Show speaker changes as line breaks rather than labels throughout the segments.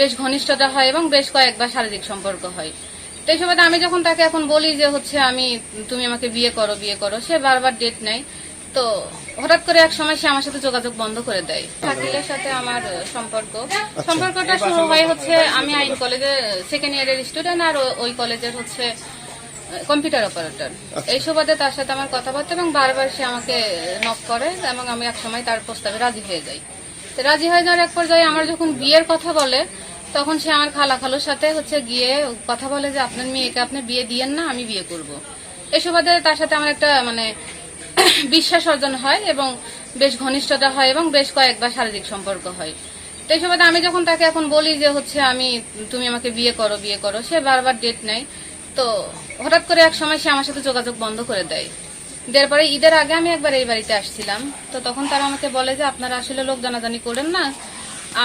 বেশ ঘনিষ্ঠতা হয় এবং বেশ কয়েকবার শারীরিক সম্পর্ক হয়। তো এই সময় আমি যখন তাকে এখন বলি যে হচ্ছে আমি তুমি আমাকে বিয়ে করো বিয়ে করো সে বারবার ডেট নেয়। তো হঠাৎ করে এক সময় সে আমার সাথে যোগাযোগ বন্ধ করে দেয়। শাকিলের সাথে আমার সম্পর্ক। সম্পর্কটা শুরু হয় হচ্ছে আমি আইন কলেজে সেকেন্ড ইয়ারের স্টুডেন্ট আর ওই কলেজের হচ্ছে কম্পিউটার অপারেটর এই সুবাদে তার সাথে আমার কথাবার্তা এবং বারবার সে আমাকে নক করে এবং আমি এক সময় তার প্রস্তাবে রাজি হয়ে যাই। রাজি হয়ে যাওয়ার এক পর্যায়ে আমার যখন বিয়ের কথা বলে তখন সে আমার খালা খালুর সাথে হচ্ছে গিয়ে কথা বলে যে, আপনার মেয়েকে আপনি বিয়ে দিয়েন না, আমি বিয়ে করব। এই সুবাদে তার সাথে আমার একটা মানে বিশ্বাস অর্জন হয় এবং বেশ ঘনিষ্ঠতা হয় এবং বেশ কয়েকবার শারীরিক সম্পর্ক হয়। তো এই আমি যখন তাকে এখন বলি যে, হচ্ছে আমি, তুমি আমাকে বিয়ে করো বিয়ে করো, সে বারবার ডেট নেয়। তো হঠাৎ করে এক সময় সে আমার সাথে যোগাযোগ বন্ধ করে দেয়। দেওয়ার পরে ঈদের আগে আমি একবার এই বাড়িতে আসছিলাম। তো তখন তারা আমাকে বলে যে, আপনারা আসলে লোক জানাজানি করেন না।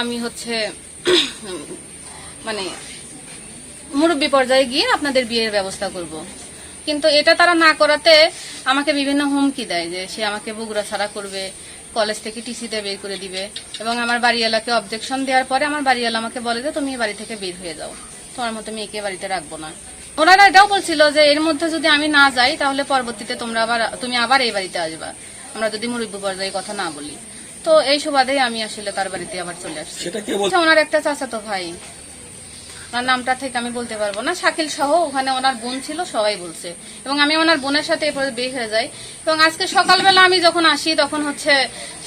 আমি হচ্ছে মানে মুরব্বী পর্যায়ে গিয়ে আপনাদের বিয়ের ব্যবস্থা করব। কিন্তু এটা তারা না করাতে আমাকে বিভিন্ন হুমকি দেয় যে সে আমাকে বগুড়া ছাড়া করবে, কলেজ থেকে টিসিতে বের করে দিবে এবং আমার বাড়িওয়ালাকে অবজেকশন দেওয়ার পরে আমার বাড়িওয়ালা আমাকে বলে যে, তুমি বাড়ি থেকে বের হয়ে যাও। তোমার মতো মেয়েকে বাড়িতে রাখব না। ওনারা এটাও বলছিল যে, এর মধ্যে যদি আমি না যাই, তাহলে পরবর্তীতে তোমরা আবার, তুমি আবার এই বাড়িতে আসবা। আমরা যদি মুরব্বী পর্যায়ে কথা না বলি। তো এই সুবাদেই আমি আসলে তার বাড়িতে আবার চলে আসছি।
সেটা কে বল
আচ্ছা, ওনার একটা চাচাতো ভাই। নামটা থেকে আমি বলতে পারব না। শাকিল সহ ওখানে ওনার বোন ছিল, সবাই বলছে। এবং আমি ওনার বোনের সাথে এরপরে বের হয়ে যাই। এবং আজকে সকালবেলা আমি যখন আসি, তখন হচ্ছে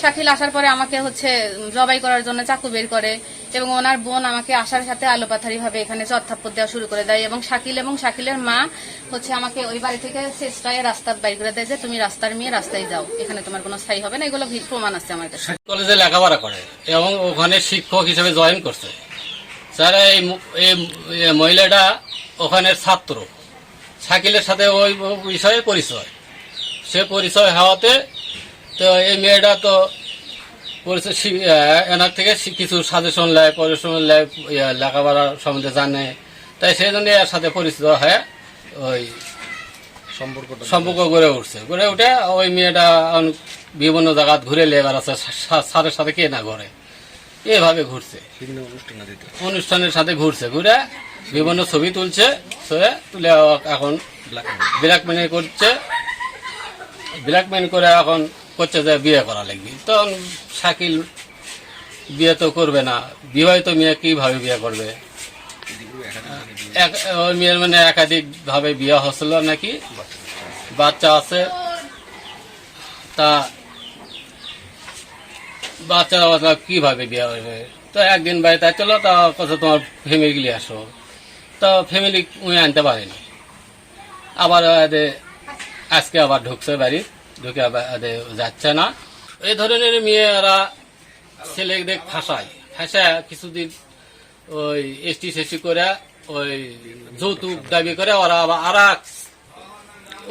শাকিল আসার পরে আমাকে হচ্ছে জবাই করার জন্য চাকু বের করে এবং ওনার বোন আমাকে আসার সাথে আলোপাথারি ভাবে এখানে চত্থাপ্পর দেওয়া শুরু করে দেয়। এবং শাকিল এবং শাকিলের মা হচ্ছে আমাকে ওই বাড়ি থেকে চেষ্টায় রাস্তা বাইর করে দেয় যে, তুমি রাস্তার মেয়ে, রাস্তায় যাও। এখানে তোমার কোনো স্থায়ী হবে না। এগুলো প্রমাণ আছে আমার কাছে।
কলেজে লেখাপড়া করে এবং ওখানে শিক্ষক হিসেবে জয়েন করছে। স্যার এই মহিলাটা ওখানের ছাত্র। শাকিলের সাথে ওই বিষয়ে পরিচয়। সে পরিচয় হওয়াতে তো এই মেয়েটা তো পরিচয় এনার থেকে কিছু সাজেশন নেয় পরিশ্রম নেয় লেখাপড়া সম্বন্ধে জানে। তাই সেই জন্য এর সাথে পরিচিত হয়ে ওই
সম্পর্কটা
সম্পর্ক গড়ে উঠছে। গড়ে উঠে ওই মেয়েটা বিভিন্ন জায়গা ঘুরে লেবার আছে। সা- স্যারের সাথে কে না ঘরে। এভাবে ঘুরছে। অনুষ্ঠানের সাথে ঘুরছে ঘুরে বিভিন্ন ছবি তুলছে তুলে এখন
ব্ল্যাক
ব্ল্যাকমেল করছে। ব্ল্যাকমেল করে এখন করছে যে বিয়ে করা লাগবে। তখন শাকিল বিয়ে তো করবে না। বিবাহিত মেয়ে কীভাবে বিয়ে করবে? মেয়ের মানে একাধিক ভাবে বিয়ে হচ্ছিল নাকি? বাচ্চা আছে। তা বাচ্চা বাচ্চা কীভাবে বিয়ে হবে? তো একদিন বাড়িতে চলো তা কথা তোমার ফ্যামিলি আসো। তো ফ্যামিলি উনি আনতে পারেনি। আবার আজকে আবার ঢুকছে বাড়ি, ঢুকে আবার যাচ্ছে না। এই ধরনের মেয়েরা ছেলেদের ফাঁসায় ফাঁসায় কিছুদিন ওই এসটি সেসি করে, ওই যৌতুক দাবি করে, ওরা আবার আর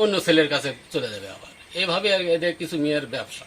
অন্য ছেলের কাছে চলে যাবে আবার। এইভাবে এদের কিছু মেয়ের ব্যবসা।